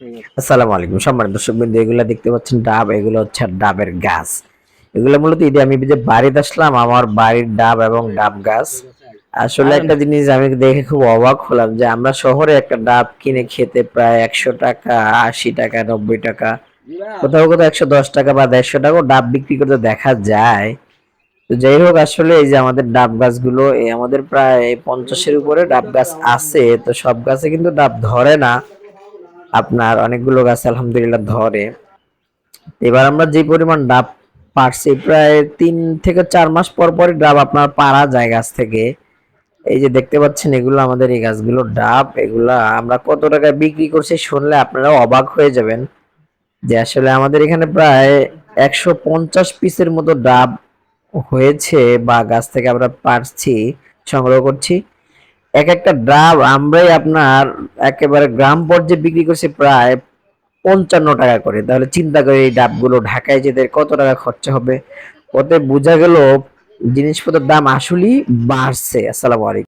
আসসালামু আলাইকুম। সম্মানিত দর্শক বিন্দু এগুলো দেখতে পাচ্ছেন ডাব এগুলো হচ্ছে ডাবের গাছ। এগুলো মূলত ঈদে আমি যে বাড়িতে আসলাম আমার বাড়ির ডাব এবং ডাব গাছ। আসলে একটা জিনিস আমি দেখে খুব অবাক হলাম যে আমরা শহরে একটা ডাব কিনে খেতে প্রায় একশো টাকা আশি টাকা নব্বই টাকা কোথাও কোথাও একশো দশ টাকা বা দেড়শো টাকাও ডাব বিক্রি করতে দেখা যায়। তো যাই হোক আসলে এই যে আমাদের ডাব গাছগুলো এই আমাদের প্রায় পঞ্চাশের উপরে ডাব গাছ আছে তো সব গাছে কিন্তু ডাব ধরে না। আপনার অনেকগুলো গাছ আলহামদুলিল্লাহ ধরে। এবার আমরা যে পরিমাণ ডাব পারছি, প্রায় তিন থেকে চার মাস পর পরই ডাব আপনার পারা যায় গাছ থেকে। এই যে দেখতে পাচ্ছেন, এগুলো আমাদের এই গাছগুলো ডাব। এগুলা আমরা কত টাকায় বিক্রি করছি শুনলে আপনারা অবাক হয়ে যাবেন যে আসলে আমাদের এখানে প্রায় একশো পঞ্চাশ পিসের মতো ডাব হয়েছে বা গাছ থেকে আমরা পারছি, সংগ্রহ করছি। এক একটা ডাব আমরাই আপনার একেবারে গ্রাম পর্যায়ে বিক্রি করছি প্রায় পঞ্চান্ন টাকা করে। তাহলে চিন্তা করে এই ডাবগুলো ঢাকায় যেতে কত টাকা খরচা হবে? ওতে বোঝা গেল জিনিসপত্রের দাম আসলেই বাড়ছে। আসসালামু আলাইকুম।